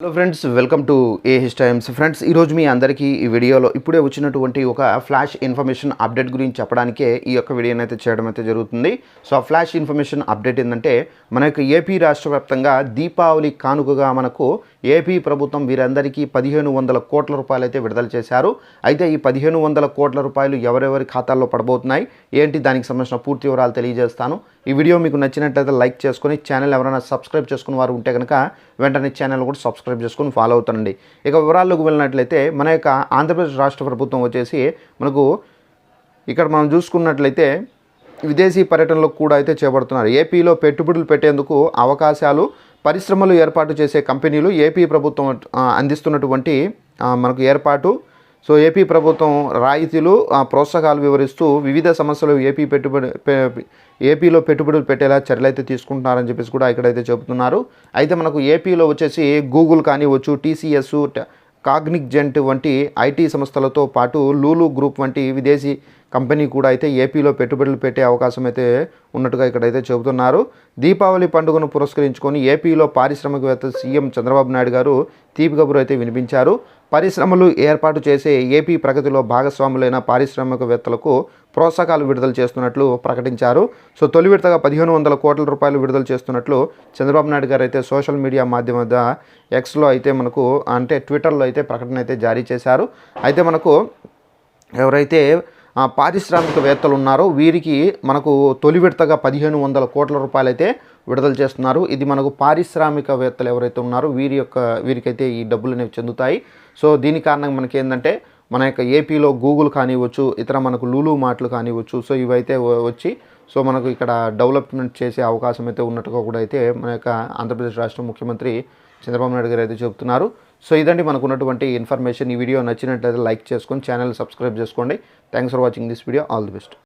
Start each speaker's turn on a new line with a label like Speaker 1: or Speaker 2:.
Speaker 1: Hello friends welcome to a his times friends ఈరోజు మీ అందరికీ ఈ వీడియోలో ఇప్పుడే వచ్చినటువంటి ఒక ఫ్లాష్ ఇన్ఫర్మేషన్ అప్డేట్ గురించి చెప్పడానికే ఈ యొక్క వీడియోని అయితే చేయడం అయితే జరుగుతుంది. సో ఆ ఫ్లాష్ ఇన్ఫర్మేషన్ అప్డేట్ ఏంటంటే మన యొక్క ఏపీ రాష్ట్ర వ్యాప్తంగా దీపావళి కానుకగా మనకు ఏపీ ప్రభుత్వం వీరందరికీ పదిహేను వందల కోట్ల రూపాయలు అయితే విడుదల చేశారు. అయితే ఈ పదిహేను వందల కోట్ల రూపాయలు ఎవరెవరి ఖాతాల్లో పడబోతున్నాయి? ఏంటి? దానికి సంబంధించిన పూర్తి వివరాలు తెలియజేస్తాను. ఈ వీడియో మీకు నచ్చినట్లయితే లైక్ చేసుకొని ఛానల్ ఎవరైనా సబ్స్క్రైబ్ చేసుకున్న వారు ఉంటే కనుక వెంటనే ఛానల్ కూడా సబ్స్క్రైబ్ చేసుకొని ఫాలో అవుతానండి. ఇక వివరాల్లోకి వెళ్ళినట్లయితే మన యొక్క ఆంధ్రప్రదేశ్ రాష్ట్ర ప్రభుత్వం వచ్చేసి మనకు ఇక్కడ మనం చూసుకున్నట్లయితే విదేశీ పర్యటనలకు కూడా అయితే చేపడుతున్నారు. ఏపీలో పెట్టుబడులు పెట్టేందుకు అవకాశాలు పరిశ్రమలు ఏర్పాటు చేసే కంపెనీలు ఏపీ ప్రభుత్వం అందిస్తున్నటువంటి మనకు ఏర్పాటు సో ఏపీ ప్రభుత్వం రాయితీలు ఆ, వివరిస్తూ వివిధ సమస్యలు ఏపీ పెట్టుబడి ఏపీలో పెట్టుబడులు పెట్టేలా చర్యలు అయితే తీసుకుంటున్నారని చెప్పేసి కూడా ఇక్కడైతే చెబుతున్నారు. అయితే మనకు ఏపీలో వచ్చేసి గూగుల్ కానివచ్చు టీసీఎస్ కాగ్నిజెంట్ వంటి ఐటీ సంస్థలతో పాటు లూలు గ్రూప్ వంటి విదేశీ కంపెనీ కూడా అయితే ఏపీలో పెట్టుబడులు పెట్టే అవకాశం అయితే ఉన్నట్టుగా ఇక్కడైతే చెబుతున్నారు. దీపావళి పండుగను పురస్కరించుకొని ఏపీలో పారిశ్రామికవేత్త సీఎం చంద్రబాబు నాయుడు గారు తీపి కబురు అయితే వినిపించారు. పరిశ్రమలు ఏర్పాటు చేసే ఏపీ ప్రగతిలో భాగస్వాములైన పారిశ్రామికవేత్తలకు ప్రోత్సాహకాలు విడుదల చేస్తున్నట్లు ప్రకటించారు. సో తొలి విడతగా పదిహేను వందల కోట్ల రూపాయలు విడుదల చేస్తున్నట్లు చంద్రబాబు నాయుడు గారు అయితే సోషల్ మీడియా మాధ్యమ ఎక్స్లో అయితే మనకు అంటే ట్విట్టర్లో అయితే ప్రకటన అయితే జారీ చేశారు. అయితే మనకు ఎవరైతే పారిశ్రామికవేత్తలు ఉన్నారో వీరికి మనకు తొలి విడతగా పదిహేను వందల కోట్ల రూపాయలు అయితే విడుదల చేస్తున్నారు. ఇది మనకు పారిశ్రామికవేత్తలు ఎవరైతే ఉన్నారో వీరి యొక్క వీరికైతే ఈ డబ్బులు అనేవి చెందుతాయి. సో దీని కారణంగా మనకి ఏంటంటే మన యొక్క ఏపీలో గూగుల్ కానివ్వచ్చు ఇతర మనకు లూలు మాటలు కానివ్వచ్చు సో ఇవైతే వచ్చి సో మనకు ఇక్కడ డెవలప్మెంట్ చేసే అవకాశం అయితే ఉన్నట్టుగా కూడా అయితే మన యొక్క ఆంధ్రప్రదేశ్ రాష్ట్ర ముఖ్యమంత్రి చంద్రబాబు నాయుడు గారు అయితే చెబుతున్నారు. సో ఇదండి మనకు ఉన్నటువంటి ఇన్ఫర్మేషన్. ఈ వీడియో నచ్చినట్లయితే లైక్ చేసుకొని ఛానల్ సబ్స్క్రైబ్ చేసుకోండి. Thanks for watching this video all the best